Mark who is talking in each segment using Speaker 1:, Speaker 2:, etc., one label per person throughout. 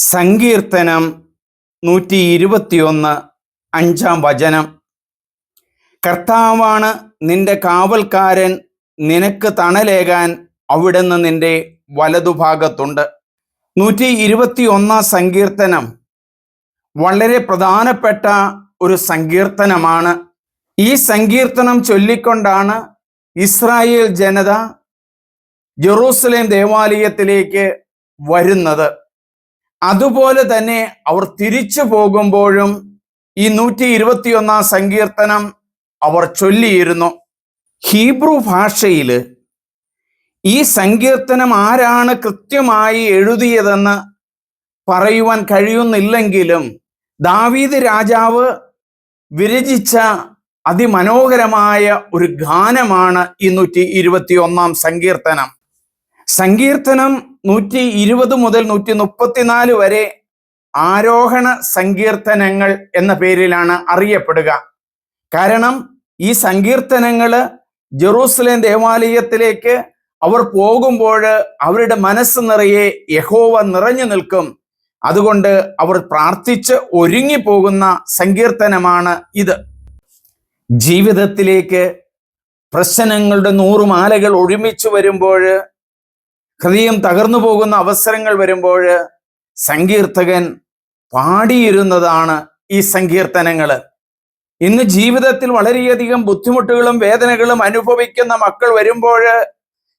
Speaker 1: സങ്കീർത്തനം നൂറ്റി ഇരുപത്തിയൊന്ന് അഞ്ചാം വചനം. കർത്താവാണ് നിന്റെ കാവൽക്കാരൻ നിനക്ക് തണലേകാൻ അവിടുന്ന് നിന്റെ വലതുഭാഗത്തുണ്ട്. നൂറ്റി ഇരുപത്തി ഒന്നാം സങ്കീർത്തനം വളരെ പ്രധാനപ്പെട്ട ഒരു സങ്കീർത്തനമാണ്. ഈ സങ്കീർത്തനം ചൊല്ലിക്കൊണ്ടാണ് ഇസ്രായേൽ ജനത ജെറൂസലേം ദേവാലയത്തിലേക്ക് വരുന്നത്. അതുപോലെ തന്നെ അവർ തിരിച്ചു പോകുമ്പോഴും ഈ നൂറ്റി ഇരുപത്തിയൊന്നാം സങ്കീർത്തനം അവർ ചൊല്ലിയിരുന്നു. ഹീബ്രു ഭാഷയിൽ ഈ സങ്കീർത്തനം ആരാണ് കൃത്യമായി എഴുതിയതെന്ന് പറയുവാൻ കഴിയുന്നില്ലെങ്കിലും ദാവീദ് രാജാവ് വിരചിച്ച അതിമനോഹരമായ ഒരു ഗാനമാണ് ഈ നൂറ്റി ഇരുപത്തിയൊന്നാം സങ്കീർത്തനം. സങ്കീർത്തനം നൂറ്റി ഇരുപത് മുതൽ നൂറ്റി മുപ്പത്തിനാല് വരെ ആരോഹണ സങ്കീർത്തനങ്ങൾ എന്ന പേരിലാണ് അറിയപ്പെടുക. കാരണം ഈ സങ്കീർത്തനങ്ങൾ ജെറൂസലേം ദേവാലയത്തിലേക്ക് അവർ പോകുമ്പോൾ അവരുടെ മനസ്സ് നിറയെ യഹോവ നിറഞ്ഞു നിൽക്കും. അതുകൊണ്ട് അവർ പ്രാർത്ഥിച്ച് ഒരുങ്ങി പോകുന്ന സങ്കീർത്തനമാണ് ഇത്. ജീവിതത്തിലേക്ക് പ്രശ്നങ്ങളുടെ നൂറുമാലകൾ ഒരുമിച്ച് വരുമ്പോൾ ഹൃദയം തകർന്നു പോകുന്ന അവസരങ്ങൾ വരുമ്പോൾ സങ്കീർത്തകൻ പാടിയിരുന്നതാണ് ഈ സങ്കീർത്തനങ്ങൾ ഇന്ന് ജീവിതത്തിൽ വളരെയധികം ബുദ്ധിമുട്ടുകളും വേദനകളും അനുഭവിക്കുന്ന മക്കൾ വരുമ്പോൾ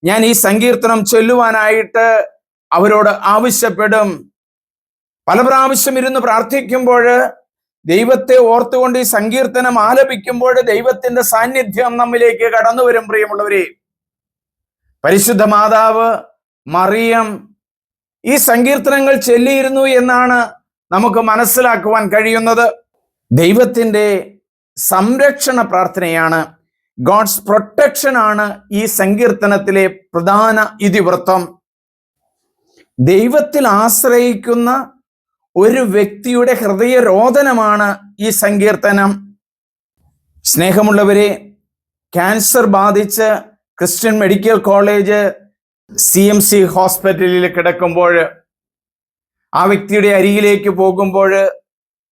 Speaker 1: ഞാൻ ഈ സങ്കീർത്തനം ചൊല്ലുവാനായിട്ട് അവരോട് ആവശ്യപ്പെടും. പല പ്രാവശ്യം ഇരുന്ന് പ്രാർത്ഥിക്കുമ്പോൾ ദൈവത്തെ ഓർത്തുകൊണ്ട് ഈ സങ്കീർത്തനം ആലപിക്കുമ്പോൾ ദൈവത്തിന്റെ സാന്നിധ്യം നമ്മിലേക്ക് കടന്നു വരും പ്രിയമുള്ളവരെ. പരിശുദ്ധ മാതാവ് മറിയം ഈ സങ്കീർത്തനങ്ങൾ ചൊല്ലിയിരുന്നു എന്നാണ് നമുക്ക് മനസ്സിലാക്കുവാൻ കഴിയുന്നത്. ദൈവത്തിന്റെ സംരക്ഷണ പ്രാർത്ഥനയാണ്. ഗോഡ്സ് പ്രൊട്ടക്ഷൻ ആണ് ഈ സങ്കീർത്തനത്തിലെ പ്രധാന ഇതിവൃത്തം. ദൈവത്തിൽ ആശ്രയിക്കുന്ന ഒരു വ്യക്തിയുടെ ഹൃദയരോധനമാണ് ഈ സങ്കീർത്തനം. സ്നേഹമുള്ളവരെ ക്യാൻസർ ബാധിച്ച് Christian Medical College C M C ഹോസ്പിറ്റലിൽ കിടക്കുമ്പോൾ ആ വ്യക്തിയുടെ അരികിലേക്ക് പോകുമ്പോൾ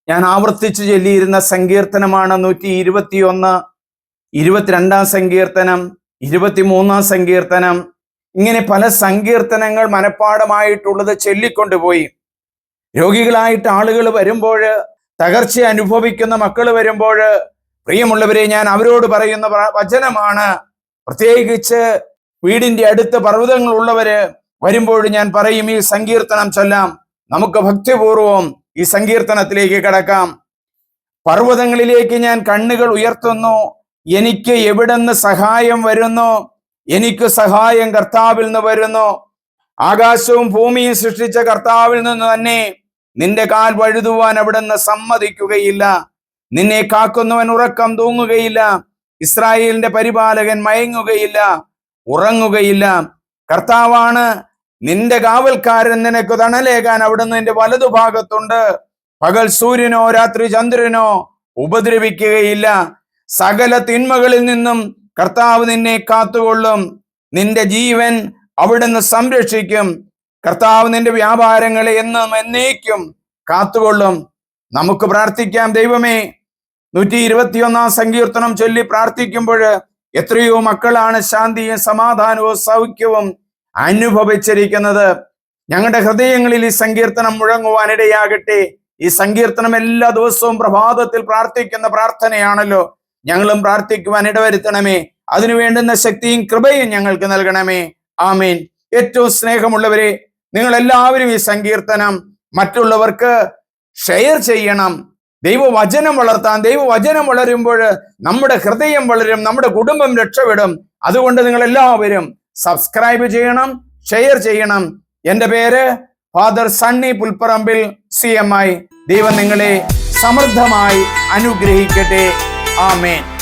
Speaker 1: ഞാൻ ആവർത്തിച്ചു ചൊല്ലിയിരുന്ന സങ്കീർത്തനമാണ് നൂറ്റി ഇരുപത്തി ഒന്ന് ഇരുപത്തിരണ്ടാം സങ്കീർത്തനം ഇരുപത്തിമൂന്നാം സങ്കീർത്തനം. ഇങ്ങനെ പല സങ്കീർത്തനങ്ങൾ മനഃപ്പാടമായിട്ടുള്ളത് ചൊല്ലിക്കൊണ്ടുപോയി. രോഗികളായിട്ട് ആളുകൾ വരുമ്പോൾ തകർച്ച അനുഭവിക്കുന്ന മക്കൾ വരുമ്പോൾ പ്രിയമുള്ളവരെ ഞാൻ അവരോട് പറയുന്ന വചനമാണ്. പ്രത്യേകിച്ച് വീടിന്റെ അടുത്ത് പർവതങ്ങളുള്ളവര് വരുമ്പോൾ ഞാൻ പറയും ഈ സങ്കീർത്തനം ചൊല്ലാം. നമുക്ക് ഭക്തിപൂർവം ഈ സങ്കീർത്തനത്തിലേക്ക് കടക്കാം. പർവതങ്ങളിലേക്ക് ഞാൻ കണ്ണുകൾ ഉയർത്തുന്നു. എനിക്ക് എവിടെന്ന് സഹായം വരുന്നു? എനിക്ക് സഹായം കർത്താവിൽ നിന്ന് വരുന്നു. ആകാശവും ഭൂമിയും സൃഷ്ടിച്ച കർത്താവിൽ നിന്ന് തന്നെ നിന്റെ കാൽ വഴുതുവാൻ അവിടുന്ന് സമ്മതിക്കുകയില്ല. നിന്നെ കാക്കുന്നവൻ ഉറക്കം തൂങ്ങുകയില്ല. ഇസ്രായേലിന്റെ പരിപാലകൻ മയങ്ങുകയില്ല. ഉറങ്ങുകയില്ല. കർത്താവാണ് നിന്റെ കാവൽക്കാരൻ നിനക്ക് തണലേകാൻ അവിടുന്ന് നിന്റെ വലതുഭാഗത്തുണ്ട്. പകൽ സൂര്യനോ രാത്രി ചന്ദ്രനോ ഉപദ്രവിക്കുകയില്ല. സകല തിന്മകളിൽ നിന്നും കർത്താവ് നിന്നെ കാത്തുകൊള്ളും. നിന്റെ ജീവൻ അവിടുന്ന് സംരക്ഷിക്കും. കർത്താവ് നിന്റെ വ്യാപാരങ്ങളെ എന്നും എന്നേക്കും കാത്തുകൊള്ളും. നമുക്ക് പ്രാർത്ഥിക്കാം. ദൈവമേ നൂറ്റി ഇരുപത്തിയൊന്നാം സങ്കീർത്തനം ചൊല്ലി പ്രാർത്ഥിക്കുമ്പോൾ എത്രയോ മക്കളാണ് ശാന്തിയും സമാധാനവും സൗഖ്യവും അനുഭവിച്ചിരിക്കുന്നത്. ഞങ്ങളുടെ ഹൃദയങ്ങളിൽ ഈ സങ്കീർത്തനം മുഴങ്ങുവാനിടയാകട്ടെ ഈ സങ്കീർത്തനം എല്ലാ ദിവസവും പ്രഭാതത്തിൽ പ്രാർത്ഥിക്കുന്ന പ്രാർത്ഥനയാണല്ലോ. ഞങ്ങളും പ്രാർത്ഥിക്കുവാൻ ഇടവരുത്തണമേ. അതിനു വേണ്ടുന്ന ശക്തിയും കൃപയും ഞങ്ങൾക്ക് നൽകണമേ. ആമീൻ. ഏറ്റവും സ്നേഹമുള്ളവരെ നിങ്ങൾ എല്ലാവരും ഈ സങ്കീർത്തനം മറ്റുള്ളവർക്ക് ഷെയർ ചെയ്യണം. ദൈവവചനം വളർത്താൻ ദൈവവചനം വളരുമ്പോൾ നമ്മുടെ ഹൃദയം വളരും നമ്മുടെ കുടുംബം രക്ഷപ്പെടും. അതുകൊണ്ട് നിങ്ങൾ എല്ലാവരും സബ്സ്ക്രൈബ് ചെയ്യണം ഷെയർ ചെയ്യണം. എന്റെ പേര് father Sunny Pulpparambil C M I ദൈവം നിങ്ങളെ സമൃദ്ധമായി അനുഗ്രഹിക്കട്ടെ. ആമേൻ.